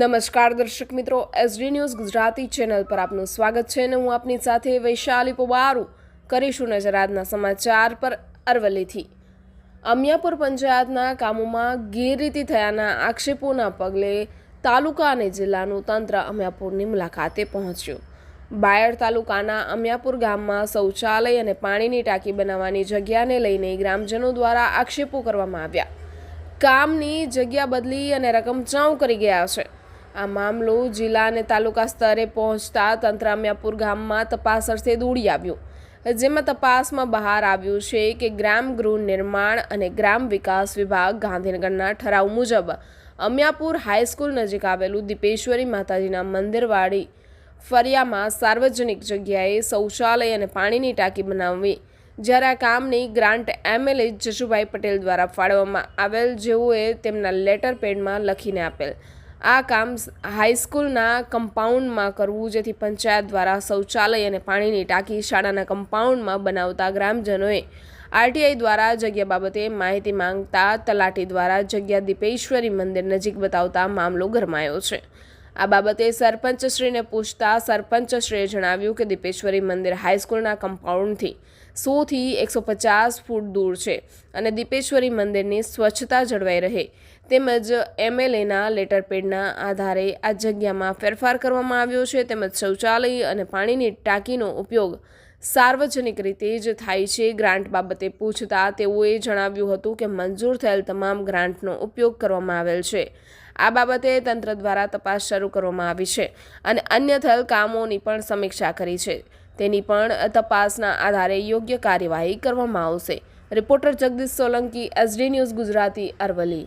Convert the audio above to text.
નમસ્કાર દર્શક મિત્રો એસડી ન્યૂઝ ગુજરાતી ચેનલ પર આપનું સ્વાગત છે અને હું આપની સાથે વૈશાલી પોબારું કરીશું નજર આજના સમાચાર પર અરવલ્લીથી. અમિયાપુર પંચાયતના કામોમાં ગેરરીતિ થયાના આક્ષેપોના પગલે તાલુકા અને જિલ્લાનું તંત્ર અમિયાપુરની મુલાકાતે પહોંચ્યું. બાયડ તાલુકાના અમિયાપુર ગામમાં શૌચાલય અને પાણીની ટાંકી બનાવવાની જગ્યાને લઈને ગ્રામજનો દ્વારા આક્ષેપો કરવામાં આવ્યા. કામની જગ્યા બદલી અને રકમ ચાઉ કરી ગયા છે. આ મામલો જિલ્લા અને તાલુકા સ્તરે પહોંચતા તંત્ર અમિયાપુર ગામમાં તપાસ અર્થે દોડી આવ્યું. જેમાં તપાસમાં બહાર આવ્યું છે કે ગ્રામ ગૃહ નિર્માણ અને ગ્રામ વિકાસ વિભાગ ગાંધીનગરના ઠરાવ મુજબ અમિયાપુર હાઈસ્કૂલ નજીક આવેલું દીપેશ્વરી માતાજીના મંદિરવાળી ફરિયામાં સાર્વજનિક જગ્યાએ શૌચાલય અને પાણીની ટાંકી બનાવવી, જ્યારે આ કામની ગ્રાન્ટ એમએલએ જશુભાઈ પટેલ દ્વારા ફાળવવામાં આવેલ, જેઓએ તેમના લેટર પેડમાં લખીને આપેલ. આ કામ હાઈસ્કૂલના કમ્પાઉન્ડમાં કરવું, જેથી પંચાયત દ્વારા શૌચાલય અને પાણીની ટાંકી શાળાના કમ્પાઉન્ડમાં બનાવતા ગ્રામજનોએ આરટીઆઈ દ્વારા જગ્યા બાબતે માહિતી માંગતા તલાટી દ્વારા જગ્યા દીપેશ્વરી મંદિર નજીક બતાવતા મામલો ગરમાયો છે. આ બાબતે સરપંચશ્રીને પૂછતા સરપંચશ્રીએ જણાવ્યું કે દીપેશ્વરી મંદિર હાઈસ્કૂલના કમ્પાઉન્ડથી સોથી એકસો પચાસ ફૂટ દૂર છે અને દીપેશ્વરી મંદિરની સ્વચ્છતા જળવાઈ રહે. તેમજ એમએલએના લેટર પેડના આધારે આ જગ્યામાં ફેરફાર કરવામાં આવ્યો છે. તેમજ શૌચાલય અને પાણીની ટાંકીનો ઉપયોગ સાર્વજનિક રીતે જ થાય છે ગ્રાન્ટ બાબતે પૂછતા તેઓએ જણાવ્યું હતું કે મંજૂર થયેલ તમામ ગ્રાન્ટનો ઉપયોગ કરવામાં આવેલ છે. આ બાબતે તંત્ર દ્વારા તપાસ શરૂ કરવામાં આવી છે અને અન્ય થયેલ કામોની પણ સમીક્ષા કરી છે. તેની પણ તપાસના આધારે યોગ્ય કાર્યવાહી કરવામાં આવશે. Reporter Jagdish Solanki, SD news Gujarati Aravalli.